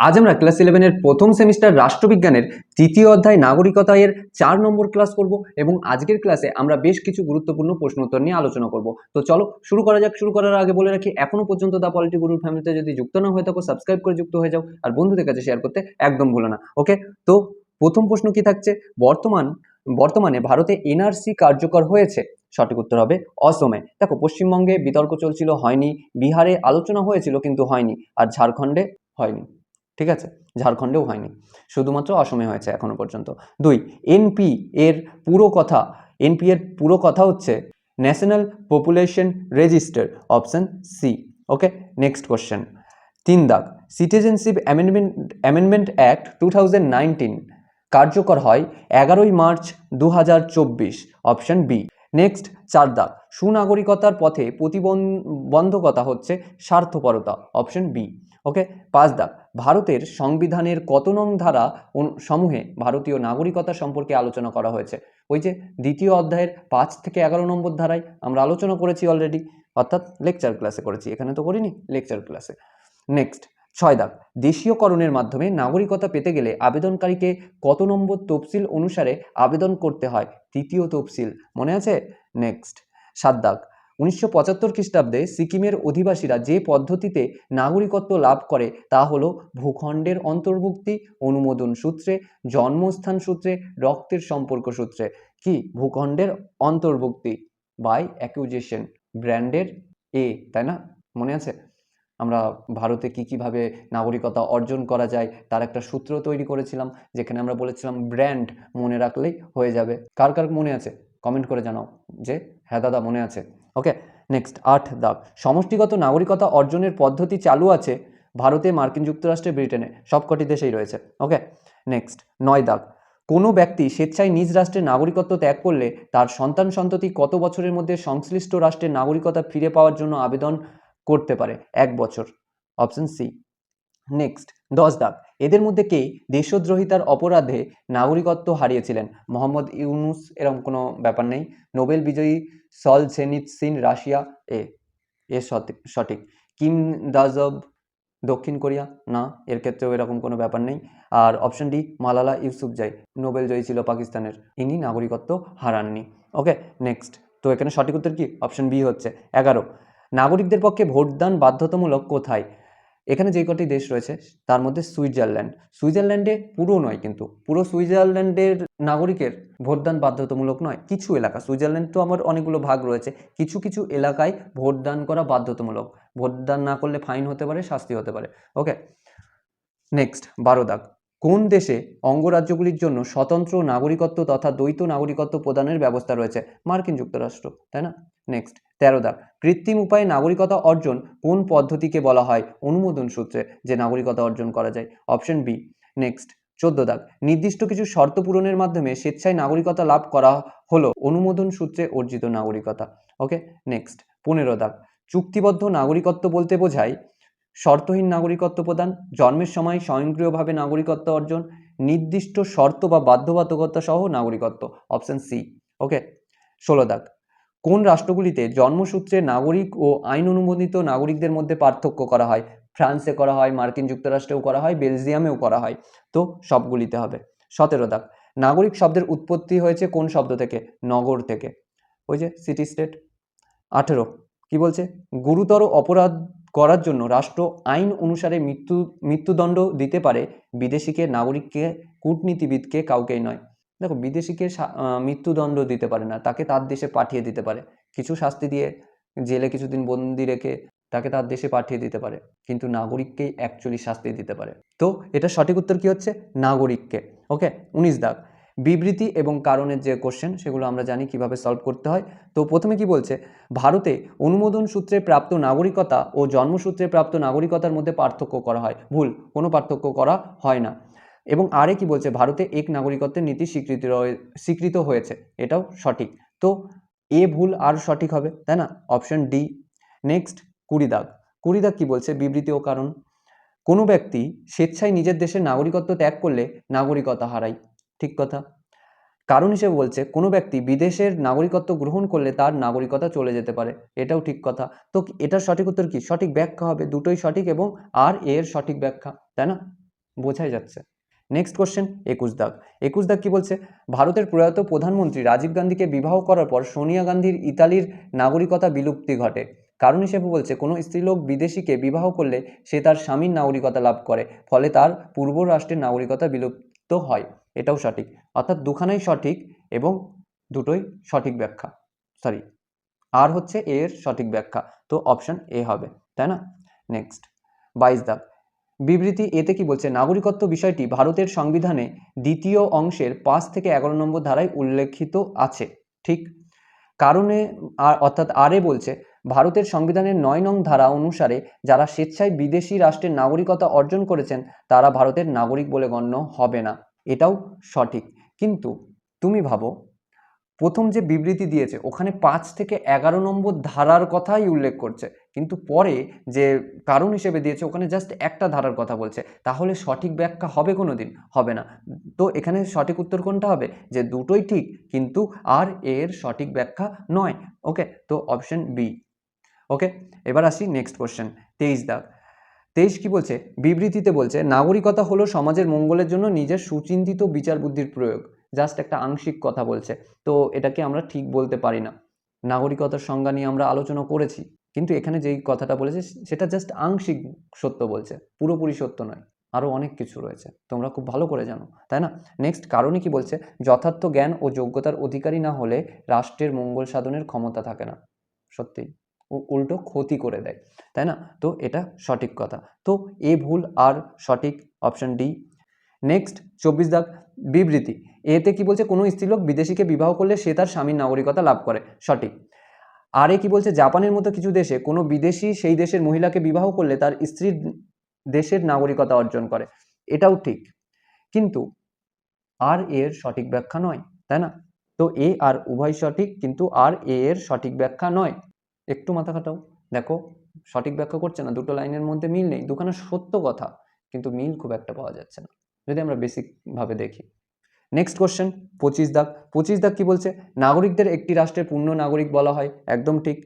আজ আমরা ক্লাস ইলেভেনের প্রথম সেমিস্টার রাষ্ট্রবিজ্ঞানের তৃতীয় অধ্যায় নাগরিকতা এর চার নম্বর ক্লাস করব এবং আজকের ক্লাসে আমরা বেশ কিছু গুরুত্বপূর্ণ প্রশ্ন উত্তর নিয়ে আলোচনা করব। তো চলো শুরু করা যাক। শুরু করার আগে বলে রাখি, এখনও পর্যন্ত দা পলিটি গুরুর ফ্যামিলিতে যদি যুক্ত না হয়ে থাকো সাবস্ক্রাইব করে যুক্ত হয়ে যাও আর বন্ধুদের কাছে শেয়ার করতে একদম ভুলো না। ওকে তো প্রথম প্রশ্ন কি থাকছে? বর্তমান, বর্তমানে ভারতে এনআরসি কার্যকর হয়েছে? সঠিক উত্তর হবে অসমে। দেখো, পশ্চিমবঙ্গে বিতর্ক চলছিল, হয়নি। বিহারে আলোচনা হয়েছিল, কিন্তু হয়নি। আর ঝাড়খণ্ডে হয়নি। ঠিক আছে? ঝাড়খণ্ডেও হয়নি। শুধুমাত্র অসমে হয়েছে এখনও পর্যন্ত। দুই এনপি এর পুরো কথা এনপি এর পুরো কথা হচ্ছে national population register option C okay next question তিন দাগ citizenship amendment amendment act two thousand nineteen কার্যকর হয় এগারোই মার্চ দু হাজার চব্বিশ অপশন বি নেক্সট চার দাগ সুনাগরিকতার পথে প্রতিবন্ধকতা হচ্ছে স্বার্থপরতা অপশন বি ওকে পাঁচ দাগ ভারতের সংবিধানের কত নং ধারা সমূহে ভারতীয় নাগরিকতা সম্পর্কে আলোচনা করা হয়েছে? ওই যে দ্বিতীয় অধ্যায়ের পাঁচ থেকে এগারো নম্বর ধারায় আমরা আলোচনা করেছি অলরেডি অর্থাৎ লেকচার ক্লাসে করেছি। এখানে তো করিনি লেকচার ক্লাসে নেক্সট ছয় দাগ। দেশীয়করণের মাধ্যমে নাগরিকতা পেতে গেলে আবেদনকারীকে কত নম্বর তফসিল অনুসারে আবেদন করতে হয়? তৃতীয় তফসিল, মনে আছে? নেক্সট, সাত দাগ। উনিশশো পঁচাত্তর খ্রিস্টাব্দে সিকিমের অধিবাসীরা যে পদ্ধতিতে নাগরিকত্ব লাভ করে তা হল ভূখণ্ডের অন্তর্ভুক্তি, অনুমোদন সূত্রে, জন্মস্থান সূত্রে, রক্তের সম্পর্ক সূত্রে। কি? ভূখণ্ডের অন্তর্ভুক্তি। বাই অ্যাকুজেশন ব্র্যান্ডের এ, তাই না? মনে আছে? আমরা ভারতে কি কীভাবে নাগরিকতা অর্জন করা যায়, তার একটা সূত্র তৈরি করেছিলাম, যেখানে আমরা বলেছিলাম ব্র্যান্ড মনে রাখলেই হয়ে যাবে। কার কার মনে আছে? কমেন্ট করে জানাও যে হ্যাঁ দাদা মনে আছে। ওকে নেক্সট আট দাগ। সমষ্টিগত নাগরিকতা অর্জনের পদ্ধতি চালু আছে ভারতে, মার্কিন যুক্তরাষ্ট্রে, ব্রিটেনে, সবকটি দেশেই রয়েছে। ওকে নেক্সট নয় দাগ। কোনো ব্যক্তি স্বেচ্ছায় নিজ রাষ্ট্রের নাগরিকত্ব ত্যাগ করলে তার সন্তান সন্ততি কত বছরের মধ্যে সংশ্লিষ্ট রাষ্ট্রের নাগরিকতা ফিরে পাওয়ার জন্য আবেদন করতে পারে এক বছর। অপশন সি নেক্সট দশ দাগ। এদের মধ্যে কে দেশদ্রোহিতার অপরাধে নাগরিকত্ব হারিয়েছিলেন? মোহাম্মদ ইউনুস এরকম কোনো ব্যাপার নেই। নোবেল বিজয়ী সল সিন রাশিয়া, এ এ সঠিক সঠিক। কিম দাজব, দক্ষিণ কোরিয়া? না, এর ক্ষেত্রেও এরকম কোনো ব্যাপার নেই। আর option D Malala Yousafzai Nobel জয়ী ছিল পাকিস্তানের। ইনি নাগরিকত্ব হারাননি। ওকে নেক্সট তো এখানে সঠিক উত্তর কি? অপশন বি হচ্ছে এগারো। নাগরিকদের পক্ষে ভোটদান বাধ্যতামূলক কোথায়? এখানে যে কটি দেশ রয়েছে, তার মধ্যে সুইজারল্যান্ড। সুইজারল্যান্ডে পুরো নয় কিন্তু, পুরো সুইজারল্যান্ডের নাগরিকের ভোটদান বাধ্যতামূলক নয়, কিছু এলাকা। সুইজারল্যান্ড তো আমার অনেকগুলো ভাগ রয়েছে, কিছু কিছু এলাকায় ভোটদান করা বাধ্যতামূলক। ভোটদান না করলে ফাইন হতে পারে, শাস্তি হতে পারে। ওকে, নেক্সট বারো দাগ কোন দেশে অঙ্গরাজ্যগুলির জন্য স্বতন্ত্র নাগরিকত্ব তথা দ্বৈত নাগরিকত্ব প্রদানের ব্যবস্থা রয়েছে? মার্কিন যুক্তরাষ্ট্র, তাই না? নেক্সট তেরো দাগ। কৃত্রিম উপায়ে নাগরিকতা অর্জন কোন পদ্ধতিকে বলা হয়? অনুমোদন সূত্রে যে নাগরিকতা অর্জন করা যায়। অপশন বি, নেক্সট, চোদ্দ দাগ। নির্দিষ্ট কিছু শর্ত পূরণের মাধ্যমে স্বেচ্ছায় নাগরিকতা লাভ করা হলো অনুমোদন সূত্রে অর্জিত নাগরিকতা। ওকে, নেক্সট, পনেরো দাগ। চুক্তিবদ্ধ নাগরিকত্ব বলতে বোঝায় শর্তহীন নাগরিকত্ব প্রদান, জন্মের সময় স্বয়ংক্রিয়ভাবে নাগরিকত্ব অর্জন, নির্দিষ্ট শর্ত বা বাধ্যবাধকতা সহ নাগরিকত্ব। অপশন সি, ওকে, ষোলো দাগ। কোন রাষ্ট্রগুলিতে জন্মসূত্রে নাগরিক ও আইন অনুমোদিত নাগরিকদের মধ্যে পার্থক্য করা হয়? ফ্রান্সে করা হয়, মার্কিন যুক্তরাষ্ট্রেও করা হয়, বেলজিয়ামেও করা হয়। তো সবগুলিতে হবে। সতেরো দাগ। নাগরিক শব্দের উৎপত্তি হয়েছে কোন শব্দ থেকে? নগর থেকে। ওই যে সিটি স্টেট আঠেরো। কি বলছে? গুরুতর অপরাধ করার জন্য রাষ্ট্র আইন অনুসারে মৃত্যু, মৃত্যুদণ্ড দিতে পারে বিদেশিকে, নাগরিককে, কূটনীতিবিদকে, কাউকেই নয়। দেখো, বিদেশিকে মৃত্যুদণ্ড দিতে পারে না, তাকে তার দেশে পাঠিয়ে দিতে পারে। কিছু শাস্তি দিয়ে জেলে কিছুদিন বন্দি রেখে তাকে তার দেশে পাঠিয়ে দিতে পারে, কিন্তু নাগরিককেই অ্যাকচুয়ালি শাস্তি দিতে পারে। তো এটা সঠিক উত্তর কি হচ্ছে? নাগরিককে। ওকে, উনিশ দাগ। বিবৃতি এবং কারণের যে কোশ্চেন সেগুলো আমরা জানি কীভাবে সলভ করতে হয়। তো প্রথমে কি বলছে? ভারতে অনুমোদন সূত্রে প্রাপ্ত নাগরিকতা ও জন্মসূত্রে প্রাপ্ত নাগরিকতার মধ্যে পার্থক্য করা হয়। ভুল, কোনো পার্থক্য করা হয় না। এবং আরে কি বলছে? ভারতে এক নাগরিকত্বের নীতি স্বীকৃতি স্বীকৃত হয়েছে। এটাও সঠিক। তো এ ভুল আর সঠিক হবে, তাই না? Option D. নেক্সট, কুড়ি দাগ। কুড়ি দাগ কি বলছে? বিবৃতি ও কারণ। কোনো ব্যক্তি স্বেচ্ছায় নিজের দেশের নাগরিকত্ব ত্যাগ করলে নাগরিকতা হারায়। ঠিক কথা। কারণ হিসেবে বলছে, কোনো ব্যক্তি বিদেশের নাগরিকত্ব গ্রহণ করলে তার নাগরিকতা চলে যেতে পারে। এটাও ঠিক কথা। তো এটার সঠিক উত্তর কি? সঠিক ব্যাখ্যা হবে। দুটোই সঠিক এবং আর এর সঠিক ব্যাখ্যা, তাই না? বোঝাই যাচ্ছে। নেক্সট কোশ্চেন একুশ দাগ। একুশ দাগ কি বলছে? ভারতের প্রয়াত প্রধানমন্ত্রী রাজীব গান্ধীকে বিবাহ করার পর সোনিয়া গান্ধীর ইতালির নাগরিকতা বিলুপ্তি ঘটে। কারণ হিসেবে বলছে, কোনো স্ত্রীলোক বিদেশিকে বিবাহ করলে সে তার স্বামীর নাগরিকতা লাভ করে, ফলে তার পূর্ব রাষ্ট্রের নাগরিকতা বিলুপ্ত হয়। এটাও সঠিক। অর্থাৎ দুখানাই সঠিক এবং দুটোই সঠিক ব্যাখ্যা। সরি আর হচ্ছে এর সঠিক ব্যাখ্যা। তো অপশন এ হবে, তাই না? নেক্সট বাইশ দাগ। বিবৃতি এতে কি বলছে? নাগরিকত্ব বিষয়টি ভারতের সংবিধানে দ্বিতীয় অংশের পাঁচ থেকে এগারো নম্বর ধারায় উল্লেখিত আছে। ঠিক কারণে আর, অর্থাৎ আরে বলছে, ভারতের সংবিধানের নয় নং ধারা অনুসারে যারা স্বেচ্ছায় বিদেশি রাষ্ট্রের নাগরিকতা অর্জন করেছেন, তারা ভারতের নাগরিক বলে গণ্য হবে না। এটাও সঠিক। কিন্তু তুমি ভাবো প্রথম যে বিবৃতি দিয়েছে, ওখানে পাঁচ থেকে এগারো নম্বর ধারার কথাই উল্লেখ করছে। কিন্তু পরে যে কারণ হিসেবে দিয়েছে, ওখানে জাস্ট একটা ধারার কথা বলছে। তাহলে সঠিক ব্যাখ্যা হবে কোনো দিন হবে না। তো এখানে সঠিক উত্তর কোনটা হবে? যে দুটোই ঠিক, কিন্তু আর এর সঠিক ব্যাখ্যা নয়। ওকে তো অপশন বি ওকে এবার আসি নেক্সট কোশ্চেন তেইশ দাগ। তেইশ কি বলছে? বিবৃতিতে বলছে, নাগরিকতা হলো সমাজের মঙ্গলের জন্য নিজের সুচিন্তিত বিচার বুদ্ধির প্রয়োগ। জাস্ট একটা আংশিক কথা বলছে। তো এটাকে আমরা ঠিক বলতে পারি না। নাগরিকতার সংজ্ঞা নিয়ে আমরা আলোচনা করেছি, কিন্তু এখানে যেই কথাটা বলেছে সেটা জাস্ট আংশিক সত্য বলছে, পুরোপুরি সত্য নয় আরও অনেক কিছু রয়েছে। তোমরা খুব ভালো করে জানো, তাই না? নেক্সট কারণে কি বলছে? যথার্থ জ্ঞান ও যোগ্যতার অধিকারী না হলে রাষ্ট্রের মঙ্গল সাধনের ক্ষমতা থাকে না। সত্যিই উল্টো ক্ষতি করে দেয়, তাই না? তো এটা সঠিক কথা। তো এ ভুল আর সঠিক অপশন ডি নেক্সট চব্বিশ দাগ বিবৃতি। এতে কি বলছে, কোনো স্ত্রীলোক বিদেশিকে বিবাহ করলে সে তার স্বামীর নাগরিকতা লাভ করে। সঠিক। আর কি বলছে, জাপানের মতো কিছু দেশে কোনো বিদেশি সেই দেশের মহিলাকে বিবাহ করলে তার স্ত্রীর দেশের নাগরিকতা অর্জন করে। এটাও ঠিক। কিন্তু আর এর সঠিক ব্যাখ্যা নয়, তাই না? তো এ আর উভয় সঠিক, কিন্তু আর এ এর সঠিক ব্যাখ্যা নয়। একটু মাথা খাটাও। দেখো, সঠিক ব্যাখ্যা করছে না, দুটো লাইনের মধ্যে মিল নেই, দুখানা সত্য কথা, কিন্তু মিল খুব একটা পাওয়া যাচ্ছে না। যদি আমরা বেসিকভাবে দেখি। নেক্সট কোশ্চেন পঁচিশ দাগ। পঁচিশ দাগ কি বলছে? নাগরিকদের একটি রাষ্ট্রের পূর্ণ নাগরিক বলা হয়। একদম ঠিক।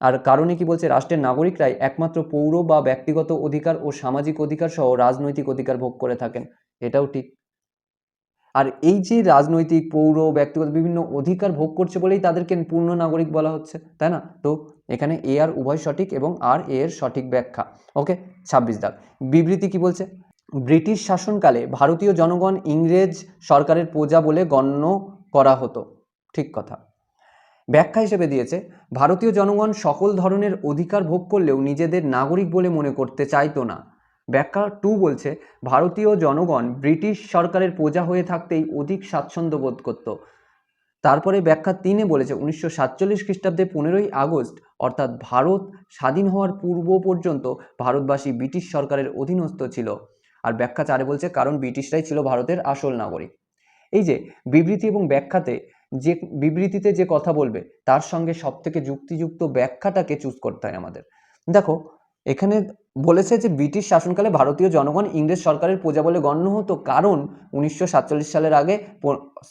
আর কারণে কি বলছে? রাষ্ট্রের নাগরিকরাই একমাত্র পৌর বা ব্যক্তিগত অধিকার ও সামাজিক অধিকার সহ রাজনৈতিক অধিকার ভোগ করে থাকেন। এটাও ঠিক। আর এই যে রাজনৈতিক, পৌর, ব্যক্তিগত বিভিন্ন অধিকার ভোগ করছে বলেই তাদেরকে পূর্ণ নাগরিক বলা হচ্ছে, তাই না? তো এখানে এ আর উভয় সঠিক এবং আর এ এর সঠিক ব্যাখ্যা। ওকে ছাব্বিশ দাগ। বিবৃতি কি বলছে? ব্রিটিশ শাসনকালে ভারতীয় জনগণ ইংরেজ সরকারের প্রজা বলে গণ্য করা হতো। ঠিক কথা। ব্যাখ্যা হিসেবে দিয়েছে, ভারতীয় জনগণ সকল ধরনের অধিকার ভোগ করলেও নিজেদের নাগরিক বলে মনে করতে চাইতো না। ব্যাখ্যা টু বলছে, ভারতীয় জনগণ ব্রিটিশ সরকারের প্রজা হয়ে থাকতেই অধিক স্বাচ্ছন্দ্য বোধ করত। তারপরে ব্যাখ্যা তিনে বলেছে, উনিশশো সাতচল্লিশ খ্রিস্টাব্দে পনেরোই আগস্ট, অর্থাৎ ভারত স্বাধীন হওয়ার পূর্ব পর্যন্ত ভারতবাসী ব্রিটিশ সরকারের অধীনস্থ ছিল। আর ব্যাখ্যা চারে বলছে কারণ ব্রিটিশরাই ছিল ভারতের আসল নাগরিক। এই যে বিবৃতি এবং ব্যাখ্যাতে যে বিবৃতিতে যে কথা বলবে, তার সঙ্গে সব থেকে যুক্তিযুক্ত ব্যাখ্যাটাকে চুজ করতে হয় আমাদের। দেখো, এখানে বলেছে যে ব্রিটিশ শাসনকালে ভারতীয় জনগণ ইংরেজ সরকারের প্রজা বলে গণ্য হতো কারণ উনিশশো সাতচল্লিশ সালের আগে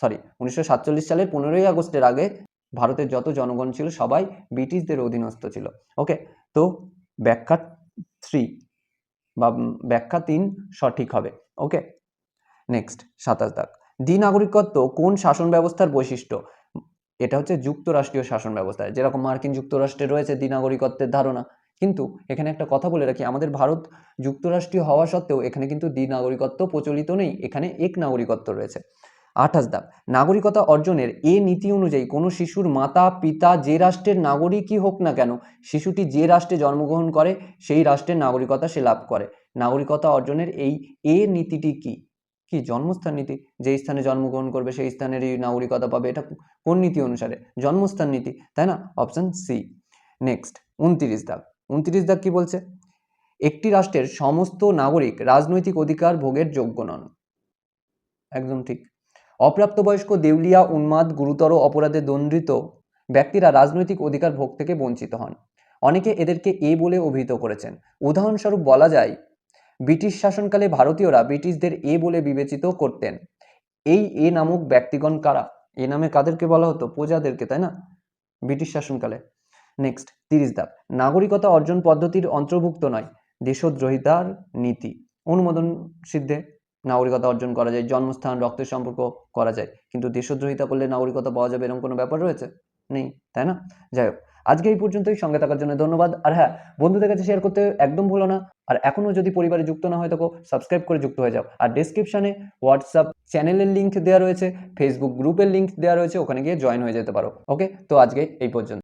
সরি উনিশশো সাতচল্লিশ সালের পনেরোই আগস্টের আগে ভারতের যত জনগণ ছিল সবাই ব্রিটিশদের অধীনস্থ ছিল। ওকে তো ব্যাখ্যা থ্রি ব্যাখ্যা তিন সঠিক হবে। ওকে নেক্সট সাতাশ দাগ। দ্বি নাগরিকত্ব কোন শাসন ব্যবস্থার বৈশিষ্ট্য? এটা হচ্ছে যুক্তরাষ্ট্রীয় শাসন ব্যবস্থা। যেরকম মার্কিন যুক্তরাষ্ট্রে রয়েছে দ্বিনাগরিকত্বের ধারণা। কিন্তু এখানে একটা কথা বলে রাখি, আমাদের ভারত যুক্তরাষ্ট্রীয় হওয়া সত্ত্বেও এখানে কিন্তু দ্বিনাগরিকত্ব প্রচলিত নেই। এখানে এক নাগরিকত্ব রয়েছে। আঠাশ দাগ। নাগরিকতা অর্জনের এ নীতি অনুযায়ী কোনো শিশুর মাতা, পিতা, যে রাষ্ট্রের নাগরিকই হোক না কেন, শিশুটি যে রাষ্ট্রে জন্মগ্রহণ করে, সেই রাষ্ট্রের নাগরিকতা সে লাভ করে। নাগরিকতা অর্জনের এই এ নীতিটি কি? কি জন্মস্থান নীতি? যেই স্থানে জন্মগ্রহণ করবে, সেই স্থানেরই নাগরিকতা পাবে, এটা কোন নীতি অনুসারে? জন্মস্থান নীতি, তাই না? Option C. নেক্সট, উনত্রিশ দাগ। উনত্রিশ দাগ কি বলছে? একটি রাষ্ট্রের সমস্ত নাগরিক রাজনৈতিক অধিকার ভোগের যোগ্য নন। একদম ঠিক। অপ্রাপ্তবয়স্ক দেউলিয়া উন্মাদ গুরুতর অপরাধে দণ্ডিত ব্যক্তিরা রাজনৈতিক অধিকার ভোগ থেকে বঞ্চিত হন। অনেকে এদেরকে এ বলে অভিহিত করেছেন। উদাহরণস্বরূপ বলা যায়, ব্রিটিশ শাসনকালে ভারতীয়রা ব্রিটিশদের এ বলে বিবেচিত করতেন। এই এ নামক ব্যক্তিগণ কারা? এ নামে কাদেরকে বলা হতো? প্রজাদেরকে, তাই না? ব্রিটিশ শাসনকালে। নেক্সট, তিরিশ দাগ নাগরিকতা অর্জন পদ্ধতির অন্তর্ভুক্ত নয়। দেশদ্রোহিতার নীতি। অনুমোদন সিদ্ধে নাগরিকতা অর্জন করা যায়, জন্মস্থান, রক্তের সম্পর্ক করা যায়। কিন্তু দেশদ্রোহিতা করলে নাগরিকতা পাওয়া যাবে এরকম কোনো ব্যাপার রয়েছে? নেই, তাই না? যাই হোক, আজকে এই পর্যন্তই। সঙ্গে থাকার জন্য ধন্যবাদ। আর হ্যাঁ বন্ধুদের কাছে শেয়ার করতে একদম ভুলো না। আর এখনও যদি পরিবারে যুক্ত না হয়ে থাকো সাবস্ক্রাইব করে যুক্ত হয়ে যাও। আর ডিসক্রিপশানে হোয়াটসঅ্যাপ চ্যানেলের লিঙ্ক দেওয়া রয়েছে ফেসবুক গ্রুপের লিঙ্ক দেওয়া রয়েছে, ওখানে গিয়ে জয়েন হয়ে যেতে পারো। ওকে তো আজকে এই পর্যন্ত।